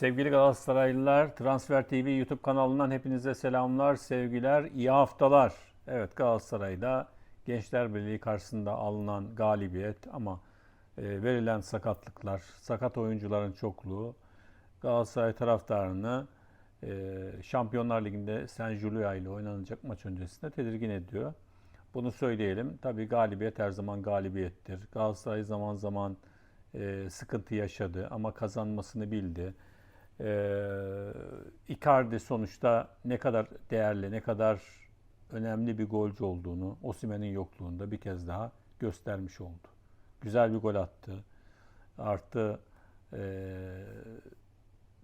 Sevgili Galatasaraylılar, Transfer TV YouTube kanalından hepinize selamlar, sevgiler, iyi haftalar. Evet Galatasaray'da Gençler Birliği karşısında alınan galibiyet ama e, verilen sakatlıklar, sakat oyuncuların çokluğu Galatasaray taraftarını e, Şampiyonlar Ligi'nde San Julia ile oynanacak maç öncesinde tedirgin ediyor. Bunu söyleyelim. Tabii galibiyet her zaman galibiyettir. Galatasaray zaman zaman e, sıkıntı yaşadı ama kazanmasını bildi. E, Icardi sonuçta ne kadar değerli, ne kadar önemli bir golcü olduğunu Osimhen'in yokluğunda bir kez daha göstermiş oldu. Güzel bir gol attı. Artı e,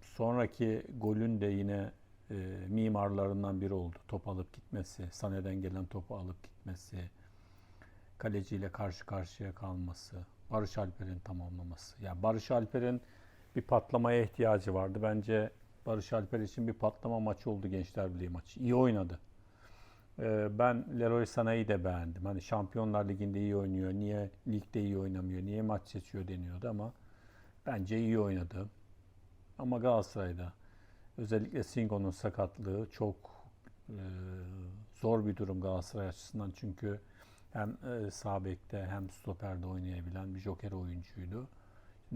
sonraki golün de yine e, mimarlarından biri oldu. Top alıp gitmesi, Sane'den gelen topu alıp gitmesi, kaleciyle karşı karşıya kalması, Barış Alper'in tamamlaması. Ya Barış Alper'in bir patlamaya ihtiyacı vardı. Bence Barış Alper için bir patlama maçı oldu Gençler Birliği maçı. İyi oynadı. Ee, ben Leroy Sana'yı da beğendim. Hani Şampiyonlar Ligi'nde iyi oynuyor. Niye ligde iyi oynamıyor? Niye maç seçiyor deniyordu ama bence iyi oynadı. Ama Galatasaray'da özellikle Singo'nun sakatlığı çok e, zor bir durum Galatasaray açısından. Çünkü hem e, hem stoperde oynayabilen bir joker oyuncuydu.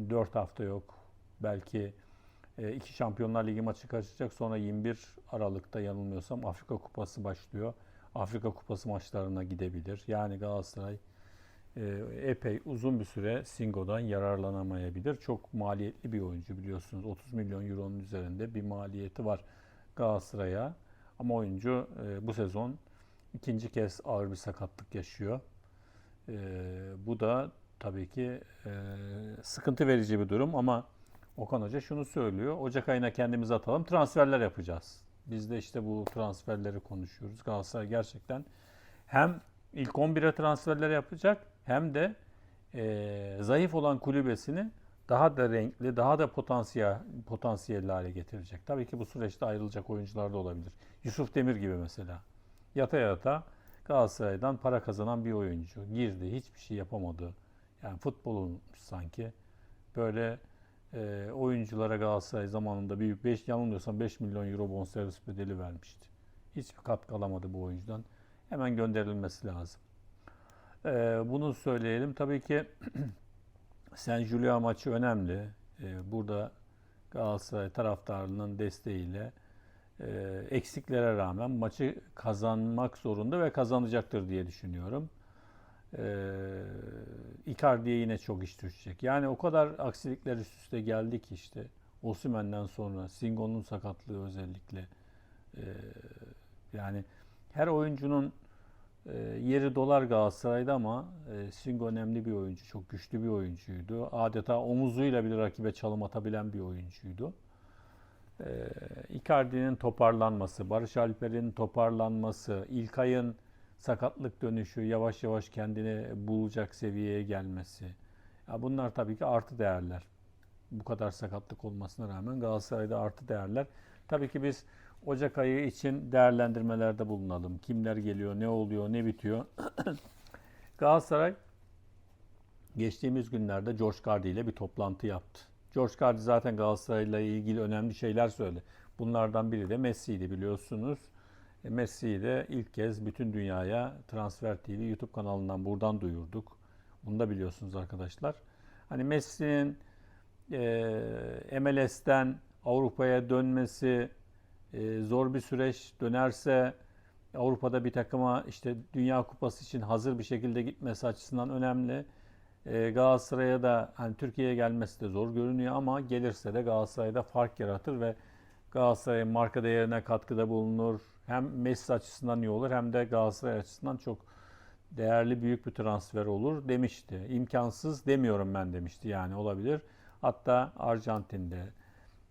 4 hafta yok. Belki e, iki Şampiyonlar Ligi maçı kaçacak. Sonra 21 Aralık'ta yanılmıyorsam Afrika Kupası başlıyor. Afrika Kupası maçlarına gidebilir. Yani Galatasaray e, epey uzun bir süre Singo'dan yararlanamayabilir. Çok maliyetli bir oyuncu biliyorsunuz. 30 milyon euronun üzerinde bir maliyeti var Galatasaray'a. Ama oyuncu e, bu sezon ikinci kez ağır bir sakatlık yaşıyor. Bu da tabii ki sıkıntı verici bir durum ama Okan Hoca şunu söylüyor. Ocak ayına kendimizi atalım, transferler yapacağız. Biz de işte bu transferleri konuşuyoruz. Galatasaray gerçekten hem ilk 11'e transferler yapacak hem de e, zayıf olan kulübesini daha da renkli, daha da potansiyel potansiyelli hale getirecek. Tabii ki bu süreçte ayrılacak oyuncular da olabilir. Yusuf Demir gibi mesela. Yata yata Galatasaray'dan para kazanan bir oyuncu. Girdi, hiçbir şey yapamadı. Yani futbolun sanki böyle e, oyunculara Galatasaray zamanında bir 5 yanılmıyorsam 5 milyon euro bonservis bedeli vermişti. Hiçbir katkı alamadı bu oyuncudan. Hemen gönderilmesi lazım. E, bunu söyleyelim. Tabii ki San Julia maçı önemli. E, burada Galatasaray taraftarının desteğiyle e, eksiklere rağmen maçı kazanmak zorunda ve kazanacaktır diye düşünüyorum. Ee, Icardi'ye yine çok iş düşecek. Yani o kadar aksilikler üst üste geldi ki işte Osimhen'den sonra Singo'nun sakatlığı özellikle ee, yani her oyuncunun e, yeri dolar Galatasaray'da ama e, Singo önemli bir oyuncu, çok güçlü bir oyuncuydu. Adeta omuzuyla bile rakibe çalım atabilen bir oyuncuydu. Ee, Icardi'nin toparlanması, Barış Alper'in toparlanması, İlkay'ın sakatlık dönüşü, yavaş yavaş kendini bulacak seviyeye gelmesi. Ya bunlar tabii ki artı değerler. Bu kadar sakatlık olmasına rağmen Galatasaray'da artı değerler. Tabii ki biz Ocak ayı için değerlendirmelerde bulunalım. Kimler geliyor, ne oluyor, ne bitiyor. Galatasaray geçtiğimiz günlerde George Cardi ile bir toplantı yaptı. George Cardi zaten Galatasaray'la ilgili önemli şeyler söyledi. Bunlardan biri de Messi'ydi biliyorsunuz. E, Messi'yi de ilk kez bütün dünyaya Transfer TV YouTube kanalından buradan duyurduk. Bunu da biliyorsunuz arkadaşlar. Hani Messi'nin e, MLS'ten Avrupa'ya dönmesi e, zor bir süreç dönerse Avrupa'da bir takıma işte Dünya Kupası için hazır bir şekilde gitmesi açısından önemli. E, Galatasaray'a da hani Türkiye'ye gelmesi de zor görünüyor ama gelirse de Galatasaray'da fark yaratır ve Galatasaray'ın marka değerine katkıda bulunur. Hem Messi açısından iyi olur hem de Galatasaray açısından çok değerli büyük bir transfer olur demişti. İmkansız demiyorum ben demişti yani olabilir. Hatta Arjantin'de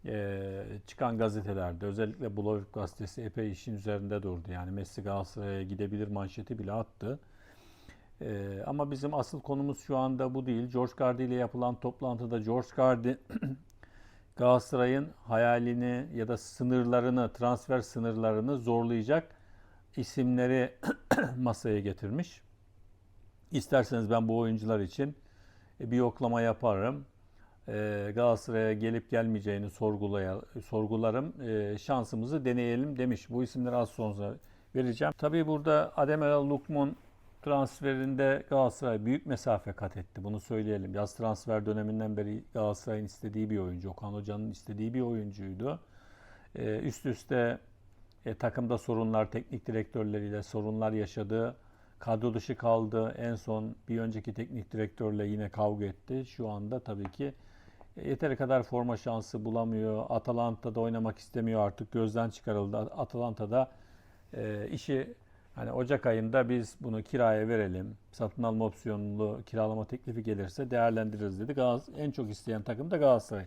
e, çıkan gazetelerde özellikle Bloomberg gazetesi epey işin üzerinde durdu. Yani Messi Galatasaray'a gidebilir manşeti bile attı. E, ama bizim asıl konumuz şu anda bu değil. George Cardi ile yapılan toplantıda George Cardi Galatasaray'ın hayalini ya da sınırlarını, transfer sınırlarını zorlayacak isimleri masaya getirmiş. İsterseniz ben bu oyuncular için bir yoklama yaparım. e, Galatasaray'a gelip gelmeyeceğini sorgularım. E, şansımızı deneyelim demiş. Bu isimleri az sonra vereceğim. Tabii burada Ademel Lukman transferinde Galatasaray büyük mesafe kat etti. Bunu söyleyelim. Yaz transfer döneminden beri Galatasaray'ın istediği bir oyuncu. Okan Hoca'nın istediği bir oyuncuydu. E, üst üste e, takımda sorunlar, teknik direktörleriyle sorunlar yaşadı. Kadro dışı kaldı. En son bir önceki teknik direktörle yine kavga etti. Şu anda tabii ki e, yeteri kadar forma şansı bulamıyor. Atalanta'da oynamak istemiyor artık. Gözden çıkarıldı. Atalanta'da e, işi hani Ocak ayında biz bunu kiraya verelim. Satın alma opsiyonlu kiralama teklifi gelirse değerlendiririz dedi. Galatasaray, en çok isteyen takım da Galatasaray.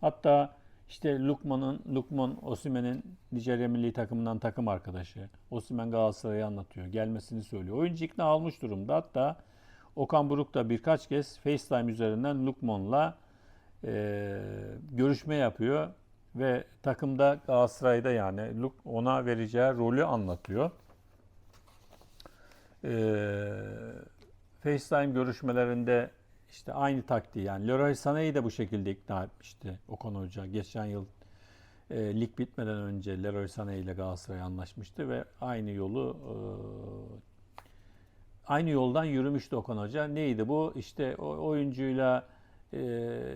Hatta işte Lukman'ın Lukman Osimen'in Nijerya milli takımından takım arkadaşı. Osimen Galatasaray'ı anlatıyor. Gelmesini söylüyor. Oyuncu ikna olmuş durumda. Hatta Okan Buruk da birkaç kez FaceTime üzerinden Lukman'la e, görüşme yapıyor ve takımda Galatasaray'da yani ona vereceği rolü anlatıyor. E, FaceTime görüşmelerinde işte aynı taktiği yani Leroy Sané'yi de bu şekilde ikna etmişti Okan Hoca. Geçen yıl e, lig bitmeden önce Leroy Sané ile Galatasaray anlaşmıştı ve aynı yolu e, aynı yoldan yürümüştü Okan Hoca. Neydi bu? İşte o oyuncuyla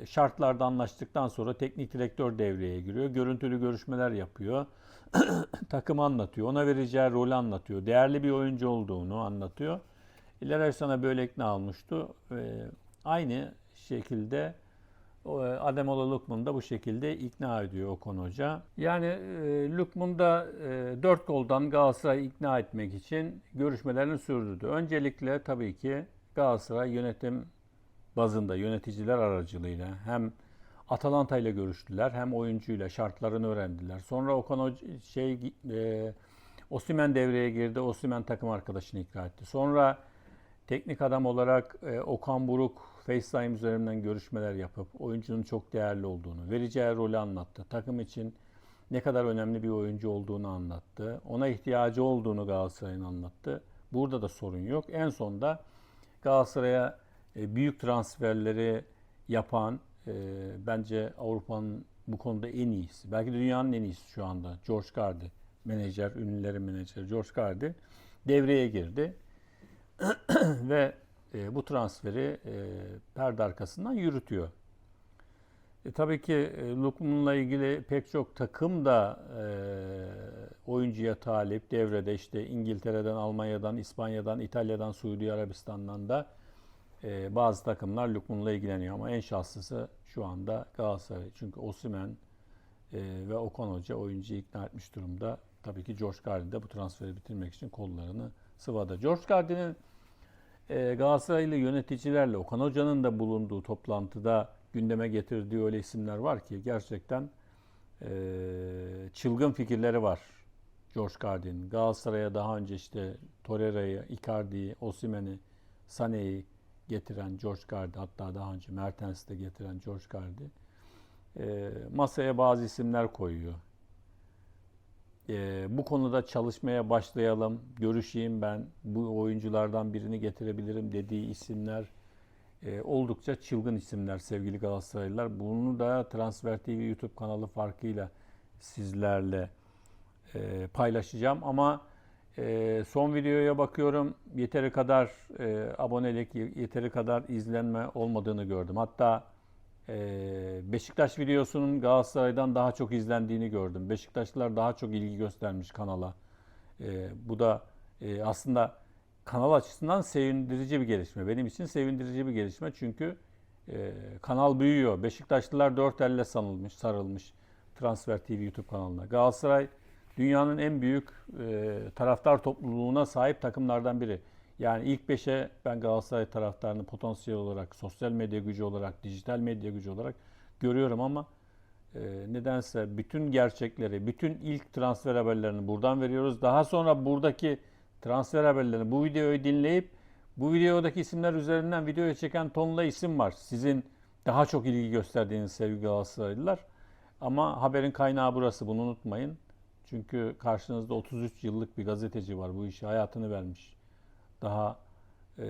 şartlarda anlaştıktan sonra teknik direktör devreye giriyor. Görüntülü görüşmeler yapıyor. Takımı anlatıyor. Ona vereceği rolü anlatıyor. Değerli bir oyuncu olduğunu anlatıyor. Leroy Sané böyle ikna olmuştu. E, aynı şekilde e, Ademola Lukman da bu şekilde ikna ediyor Okan Hoca. Yani e, Lukman da e, 4 goldan Galatasaray'ı ikna etmek için görüşmelerini sürdürdü. Öncelikle tabii ki Galatasaray yönetim bazında yöneticiler aracılığıyla hem Atalanta ile görüştüler hem oyuncuyla şartlarını öğrendiler. Sonra Okan şey e, Osimhen devreye girdi. Osimhen takım arkadaşını ikna etti. Sonra teknik adam olarak e, Okan Buruk FaceTime üzerinden görüşmeler yapıp oyuncunun çok değerli olduğunu, vereceği rolü anlattı. Takım için ne kadar önemli bir oyuncu olduğunu anlattı. Ona ihtiyacı olduğunu Galatasaray'ın anlattı. Burada da sorun yok. En sonda Galatasaray'a e, büyük transferleri yapan e, bence Avrupa'nın bu konuda en iyisi. Belki dünyanın en iyisi şu anda. George Cardi, menajer, ünlülerin menajeri George Cardi devreye girdi. Ve e, bu transferi perde arkasından yürütüyor. E, tabii ki e, Lukman'la ilgili pek çok takım da e, oyuncuya talip. Devrede işte İngiltere'den, Almanya'dan, İspanya'dan, İtalya'dan, Suudi Arabistan'dan da e, bazı takımlar Lukman'la ilgileniyor. Ama en şanslısı şu anda Galatasaray. Çünkü Osimhen e, ve Okan Hoca oyuncuyu ikna etmiş durumda. Tabii ki George Carlin de bu transferi bitirmek için kollarını sıvada. George Carlin'in e, Galatasaraylı yöneticilerle Okan Hoca'nın da bulunduğu toplantıda gündeme getirdiği öyle isimler var ki gerçekten e, çılgın fikirleri var. George Carlin. Galatasaray'a daha önce işte Torreira'yı, Icardi'yi, Osimhen'i, Sané'yi getiren George Cardi hatta daha önce Mertens'i de getiren George Cardi e, masaya bazı isimler koyuyor. E, bu konuda çalışmaya başlayalım, görüşeyim ben, bu oyunculardan birini getirebilirim dediği isimler e, oldukça çılgın isimler sevgili Galatasaraylılar. Bunu da Transfer TV YouTube kanalı farkıyla sizlerle e, paylaşacağım ama e, son videoya bakıyorum yeteri kadar e, abonelik, yeteri kadar izlenme olmadığını gördüm. Hatta e, Beşiktaş videosunun Galatasaray'dan daha çok izlendiğini gördüm. Beşiktaşlılar daha çok ilgi göstermiş kanala. E, bu da e, aslında kanal açısından sevindirici bir gelişme. Benim için sevindirici bir gelişme çünkü e, kanal büyüyor. Beşiktaşlılar dört elle sanılmış, sarılmış Transfer TV YouTube kanalına. Galatasaray dünyanın en büyük e, taraftar topluluğuna sahip takımlardan biri. Yani ilk beşe ben Galatasaray taraftarını potansiyel olarak, sosyal medya gücü olarak, dijital medya gücü olarak görüyorum ama e, nedense bütün gerçekleri, bütün ilk transfer haberlerini buradan veriyoruz. Daha sonra buradaki transfer haberlerini, bu videoyu dinleyip bu videodaki isimler üzerinden videoya çeken tonla isim var. Sizin daha çok ilgi gösterdiğiniz sevgili Galatasaraylılar. Ama haberin kaynağı burası, bunu unutmayın. Çünkü karşınızda 33 yıllık bir gazeteci var. Bu işi hayatını vermiş. Daha e,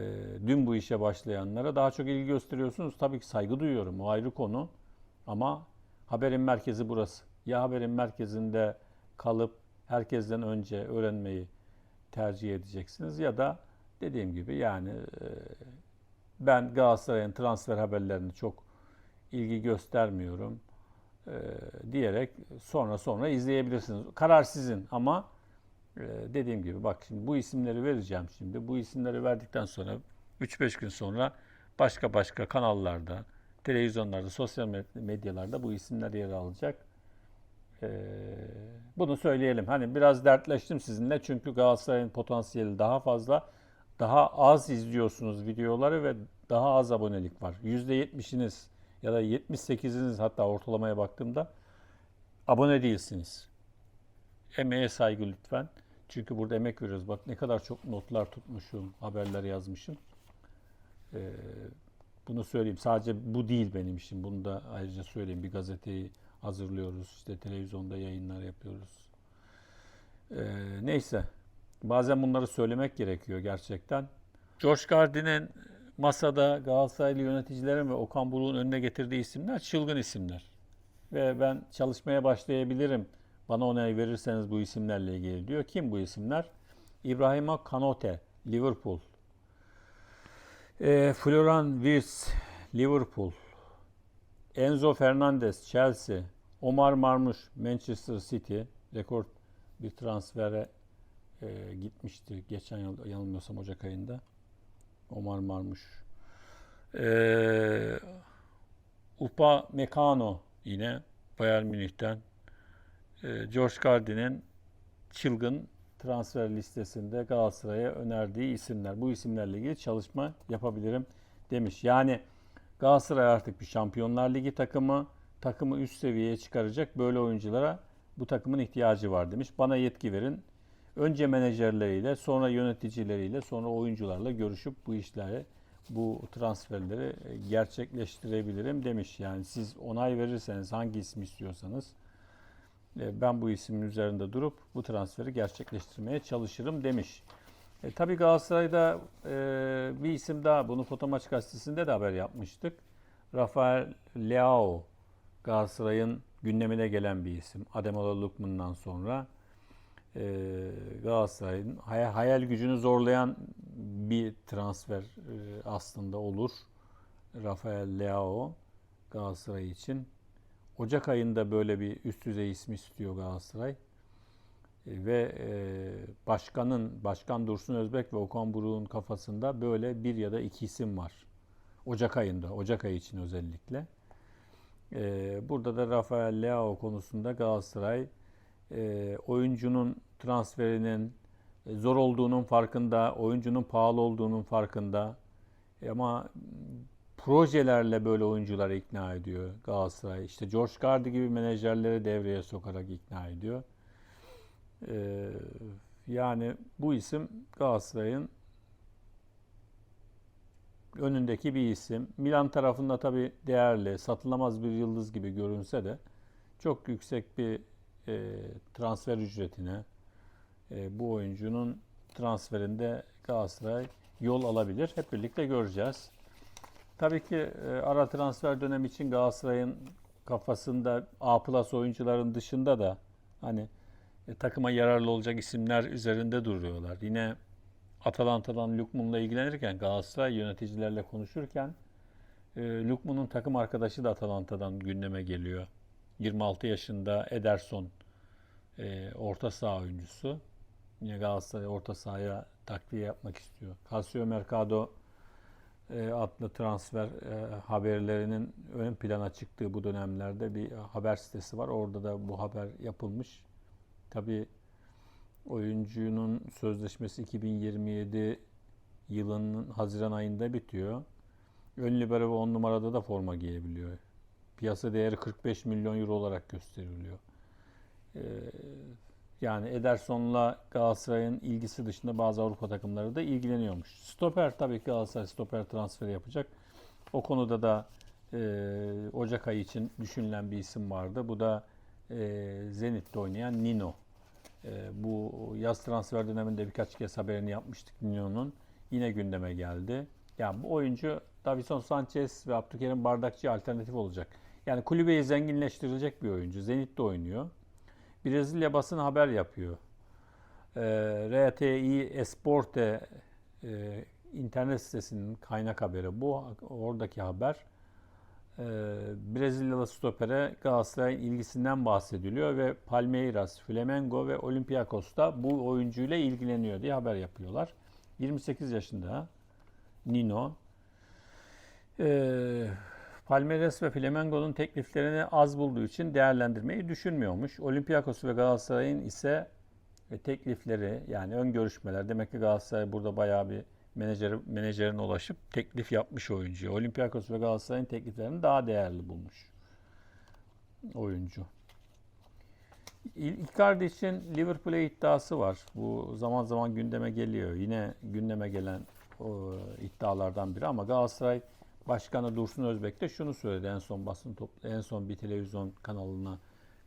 dün bu işe başlayanlara daha çok ilgi gösteriyorsunuz. Tabii ki saygı duyuyorum. O ayrı konu. Ama haberin merkezi burası. Ya haberin merkezinde kalıp herkesten önce öğrenmeyi tercih edeceksiniz ya da dediğim gibi yani e, ben Galatasaray'ın transfer haberlerini çok ilgi göstermiyorum e, diyerek sonra sonra izleyebilirsiniz. Karar sizin ama e, dediğim gibi bak şimdi bu isimleri vereceğim şimdi. Bu isimleri verdikten sonra 3-5 gün sonra başka başka kanallarda, televizyonlarda, sosyal med- medyalarda bu isimler yer alacak. Ee, bunu söyleyelim. Hani biraz dertleştim sizinle çünkü Galatasaray'ın potansiyeli daha fazla. Daha az izliyorsunuz videoları ve daha az abonelik var. %70'iniz ya da 78'iniz hatta ortalamaya baktığımda abone değilsiniz. Emeğe saygı lütfen. Çünkü burada emek veriyoruz. Bak ne kadar çok notlar tutmuşum, haberler yazmışım. Ee, bunu söyleyeyim. Sadece bu değil benim işim. Bunu da ayrıca söyleyeyim. Bir gazeteyi hazırlıyoruz. İşte televizyonda yayınlar yapıyoruz. Ee, neyse. Bazen bunları söylemek gerekiyor gerçekten. George Gardin'in masada Galatasaraylı yöneticilerin ve Okan Buruk'un önüne getirdiği isimler çılgın isimler. Ve ben çalışmaya başlayabilirim. Bana onay verirseniz bu isimlerle ilgili diyor. Kim bu isimler? İbrahima Kanote, Liverpool. E, Florian Wirtz, Liverpool. Enzo Fernandez, Chelsea. Omar Marmuş, Manchester City. Rekor bir transfere e, gitmişti geçen yıl yanılmıyorsam Ocak ayında. Omar Marmuş. E, Upa Mekano yine Bayern Münih'ten. E, George Gardin'in çılgın transfer listesinde Galatasaray'a önerdiği isimler. Bu isimlerle ilgili çalışma yapabilirim demiş. Yani Galatasaray artık bir Şampiyonlar Ligi takımı, takımı üst seviyeye çıkaracak böyle oyunculara bu takımın ihtiyacı var demiş. Bana yetki verin. Önce menajerleriyle, sonra yöneticileriyle, sonra oyuncularla görüşüp bu işleri, bu transferleri gerçekleştirebilirim demiş. Yani siz onay verirseniz hangi ismi istiyorsanız e, ben bu ismin üzerinde durup bu transferi gerçekleştirmeye çalışırım demiş. E, tabii Galatasaray'da e, bir isim daha, bunu Fotomaç Gazetesi'nde de haber yapmıştık. Rafael Leao, Galatasaray'ın gündemine gelen bir isim. Ademola Lookman'dan sonra e, Galatasaray'ın hay- hayal gücünü zorlayan bir transfer e, aslında olur. Rafael Leao Galatasaray için. Ocak ayında böyle bir üst düzey ismi istiyor Galatasaray. E, Ve e, başkanın, Başkan Dursun Özbek ve Okan Buruk'un kafasında böyle bir ya da iki isim var. Ocak ayında, Ocak ayı için özellikle. E, Burada da Rafael Leao konusunda Galatasaray e, oyuncunun transferinin e, zor olduğunun farkında, oyuncunun pahalı olduğunun farkında. E, Ama projelerle böyle oyuncuları ikna ediyor Galatasaray. İşte George Gardi gibi menajerleri devreye sokarak ikna ediyor. Yani bu isim Galatasaray'ın önündeki bir isim. Milan tarafında tabii değerli, satılamaz bir yıldız gibi görünse de çok yüksek bir e, transfer ücretine e, bu oyuncunun transferinde Galatasaray yol alabilir. Hep birlikte göreceğiz. Tabii ki e, ara transfer dönemi için Galatasaray'ın kafasında A plus oyuncuların dışında da hani e, takıma yararlı olacak isimler üzerinde duruyorlar. Yine Atalanta'dan Lukman'la ilgilenirken Galatasaray yöneticilerle konuşurken e, Lukman'ın takım arkadaşı da Atalanta'dan gündeme geliyor. 26 yaşında Ederson e, orta saha oyuncusu. Yine Galatasaray orta sahaya takviye yapmak istiyor. Calcio Mercado e, adlı transfer e, haberlerinin ön plana çıktığı bu dönemlerde bir haber sitesi var. Orada da bu haber yapılmış. Tabii oyuncunun sözleşmesi 2027 yılının Haziran ayında bitiyor. Ön libero ve 10 numarada da forma giyebiliyor. Piyasa değeri 45 milyon euro olarak gösteriliyor. Ee, yani Ederson'la Galatasaray'ın ilgisi dışında bazı Avrupa takımları da ilgileniyormuş. Stoper tabii ki Galatasaray stoper transferi yapacak. O konuda da e, Ocak ayı için düşünülen bir isim vardı. Bu da e, Zenit'te oynayan Nino. E, bu yaz transfer döneminde birkaç kez haberini yapmıştık Nino'nun. yine gündeme geldi. Yani bu oyuncu Davison Sanchez ve Abdülkerim Bardakçı alternatif olacak. Yani kulübeyi zenginleştirecek bir oyuncu. Zenit'te oynuyor. Brezilya basını haber yapıyor. E, RTI Esporte e, internet sitesinin kaynak haberi bu. Oradaki haber e, Brezilyalı stopere Galatasaray'ın ilgisinden bahsediliyor ve Palmeiras, Flamengo ve Olympiakos da bu oyuncuyla ilgileniyor diye haber yapıyorlar. 28 yaşında Nino. E, Palmeiras ve Flamengo'nun tekliflerini az bulduğu için değerlendirmeyi düşünmüyormuş. Olympiakos ve Galatasaray'ın ise e, teklifleri yani ön görüşmeler demek ki Galatasaray burada bayağı bir menajer, menajerine ulaşıp teklif yapmış oyuncuya. Olympiakos ve Galatasaray'ın tekliflerini daha değerli bulmuş oyuncu. Icardi için Liverpool'e iddiası var. Bu zaman zaman gündeme geliyor. Yine gündeme gelen o iddialardan biri ama Galatasaray Başkanı Dursun Özbek de şunu söyledi en son basın toplu en son bir televizyon kanalına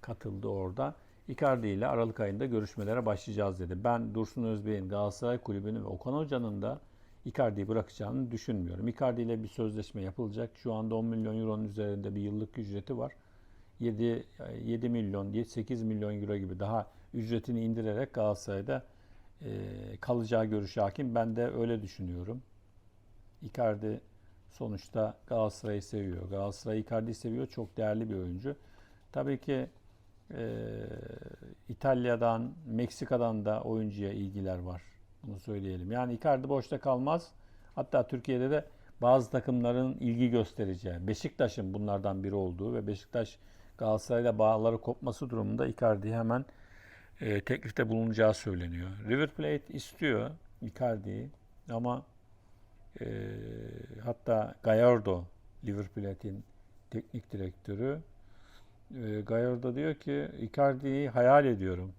katıldı orada. Icardi ile Aralık ayında görüşmelere başlayacağız dedi. Ben Dursun Özbek'in Galatasaray Kulübü'nü ve Okan Hoca'nın da Icardi'yi bırakacağını düşünmüyorum. Icardi ile bir sözleşme yapılacak. Şu anda 10 milyon euronun üzerinde bir yıllık ücreti var. 7, 7 milyon, 8 milyon euro gibi daha ücretini indirerek Galatasaray'da e, kalacağı görüşü hakim. Ben de öyle düşünüyorum. Icardi sonuçta Galatasaray'ı seviyor. Galatasaray Icardi'yi seviyor. Çok değerli bir oyuncu. Tabii ki e, İtalya'dan, Meksika'dan da oyuncuya ilgiler var. Bunu söyleyelim. Yani Icardi boşta kalmaz. Hatta Türkiye'de de bazı takımların ilgi göstereceği, Beşiktaş'ın bunlardan biri olduğu ve Beşiktaş Galatasaray'la bağları kopması durumunda Icardi hemen e, teklifte bulunacağı söyleniyor. River Plate istiyor Icardi'yi ama e, hatta Gallardo River Plate'in teknik direktörü e, Gallardo diyor ki Icardi'yi hayal ediyorum.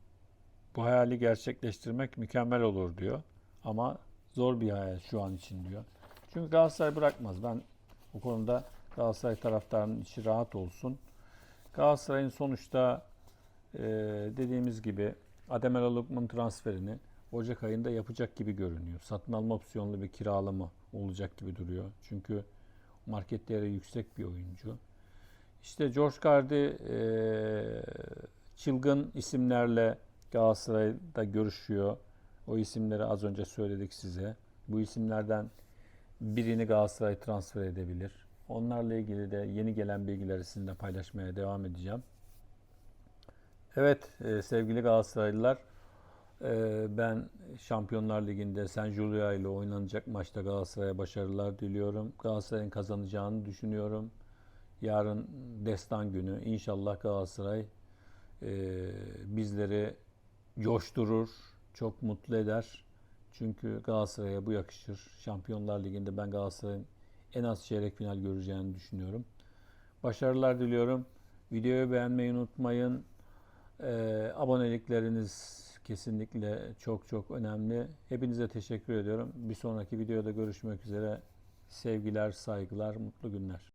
Bu hayali gerçekleştirmek mükemmel olur diyor. Ama zor bir hayal şu an için diyor. Çünkü Galatasaray bırakmaz. Ben bu konuda Galatasaray taraftarının içi rahat olsun. Galatasaray'ın sonuçta e, dediğimiz gibi Ademel Lukman transferini Ocak ayında yapacak gibi görünüyor. Satın alma opsiyonlu bir kiralama olacak gibi duruyor. Çünkü market değeri yüksek bir oyuncu. İşte George Cardi e, çılgın isimlerle Galatasaray'da görüşüyor. O isimleri az önce söyledik size. Bu isimlerden birini Galatasaray transfer edebilir. Onlarla ilgili de yeni gelen bilgileri sizinle paylaşmaya devam edeceğim. Evet e, sevgili Galatasaraylılar ben Şampiyonlar Ligi'nde San Julia ile oynanacak maçta Galatasaray'a başarılar diliyorum. Galatasaray'ın kazanacağını düşünüyorum. Yarın destan günü. İnşallah Galatasaray e, bizleri coşturur, çok mutlu eder. Çünkü Galatasaray'a bu yakışır. Şampiyonlar Ligi'nde ben Galatasaray'ın en az çeyrek final göreceğini düşünüyorum. Başarılar diliyorum. Videoyu beğenmeyi unutmayın. Ee, abonelikleriniz kesinlikle çok çok önemli. Hepinize teşekkür ediyorum. Bir sonraki videoda görüşmek üzere. Sevgiler, saygılar, mutlu günler.